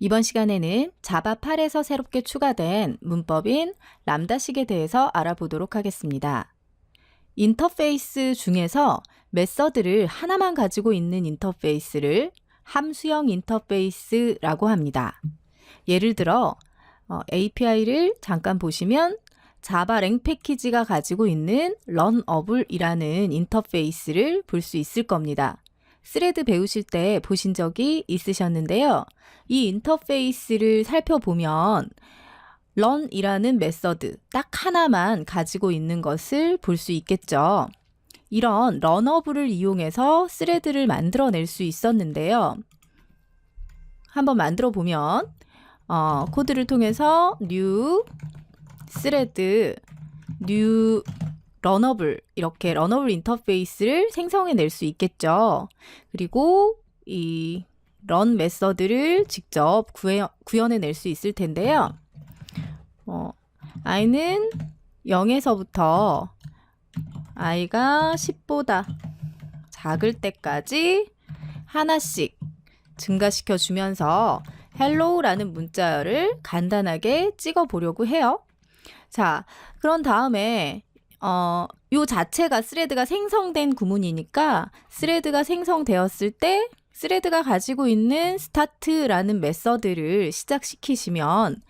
이번 시간에는 자바 8에서 새롭게 추가된 문법인 람다식에 대해서 알아보도록 하겠습니다. 인터페이스 중에서 메서드를 하나만 가지고 있는 인터페이스를 함수형 인터페이스라고 합니다. 예를 들어 어, API를 잠깐 보시면 자바 랭 패키지가 가지고 있는 런어블이라는 인터페이스를 볼 수 있을 겁니다. 스레드 배우실 때 보신 적이 있으셨는데요. 이 인터페이스를 살펴보면 run이라는 메서드 딱 하나만 가지고 있는 것을 볼 수 있겠죠. 이런 런어블을 이용해서 스레드를 만들어낼 수 있었는데요. 한번 만들어 보면 어, 코드를 통해서 new 스레드 new 런어블 이렇게 런어블 인터페이스를 생성해 낼 수 있겠죠. 그리고 이 런 메서드를 직접 구해, 구현 해 낼 수 있을 텐데요. 어, i는 0에서부터 i가 10보다 작을 때까지 하나씩 증가시켜 주면서 hello라는 문자열을 간단하게 찍어 보려고 해요. 자, 그런 다음에 어, 요 자체가 스레드가 생성된 구문이니까 스레드가 생성되었을 때 스레드가 가지고 있는 스타트라는 메서드를 시작시키시면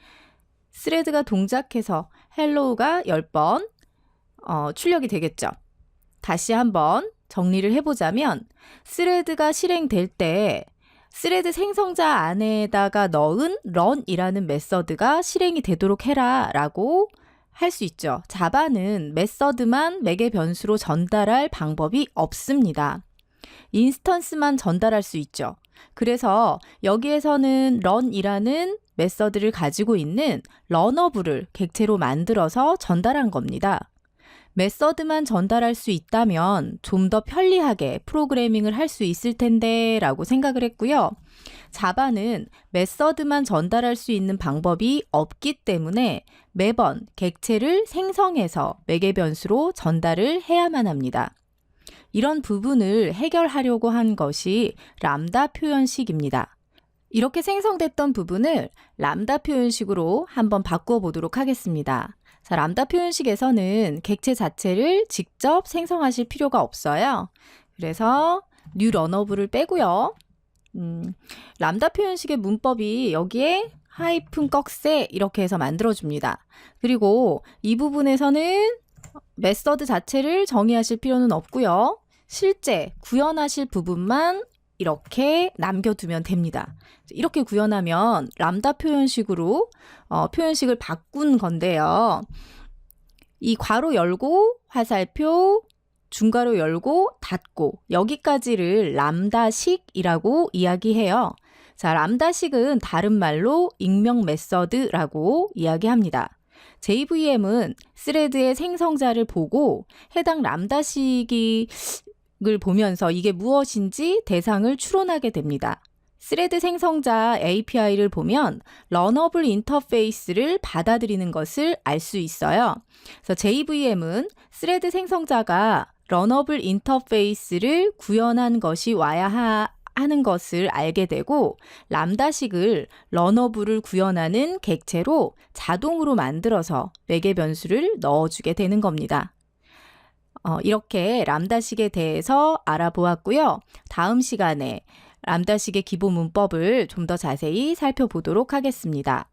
스레드가 동작해서 헬로우가 10번 어, 출력이 되겠죠. 다시 한번 정리를 해보자면 스레드가 실행될 때 스레드 생성자 안에다가 넣은 run이라는 메서드가 실행이 되도록 해라 라고 할 수 있죠. 자바는 메서드만 매개 변수로 전달할 방법이 없습니다. 인스턴스만 전달할 수 있죠. 그래서 여기에서는 run이라는 메서드를 가지고 있는 러너블을 객체로 만들어서 전달한 겁니다. 메서드만 전달할 수 있다면 좀 더 편리하게 프로그래밍을 할 수 있을 텐데 라고 생각을 했고요. 자바는 메서드만 전달할 수 있는 방법이 없기 때문에 매번 객체를 생성해서 매개 변수로 전달을 해야만 합니다. 이런 부분을 해결하려고 한 것이 람다 표현식입니다. 이렇게 생성됐던 부분을 람다 표현식으로 한번 바꾸어 보도록 하겠습니다. 자, 람다 표현식에서는 객체 자체를 직접 생성하실 필요가 없어요. 그래서 new run업을 빼고요. 음, 람다 표현식의 문법이 여기에 하이픈 꺽쇠 이렇게 해서 만들어줍니다. 그리고 이 부분에서는 메서드 자체를 정의하실 필요는 없고요. 실제 구현하실 부분만 이렇게 남겨두면 됩니다. 이렇게 구현하면 람다 표현식으로 어, 표현식을 바꾼 건데요. 이 괄호 열고 화살표 중괄호 열고 닫고 여기까지를 람다식이라고 이야기해요. 자, 람다식은 다른 말로 익명 메서드라고 이야기합니다. JVM은 스레드의 생성자를 보고 해당 람다식이 을 보면서 이게 무엇인지 대상을 추론하게 됩니다. 스레드 생성자 API를 보면 러너블 인터페이스를 받아들이는 것을 알 수 있어요. 그래서 JVM은 스레드 생성자가 러너블 인터페이스를 구현한 것이 와야 하, 하는 것을 알게 되고 람다식을 러너블을 구현하는 객체로 자동으로 만들어서 매개 변수를 넣어주게 되는 겁니다. 어, 이렇게 람다식에 대해서 알아보았고요. 다음 시간에 람다식의 기본 문법을 좀 더 자세히 살펴보도록 하겠습니다.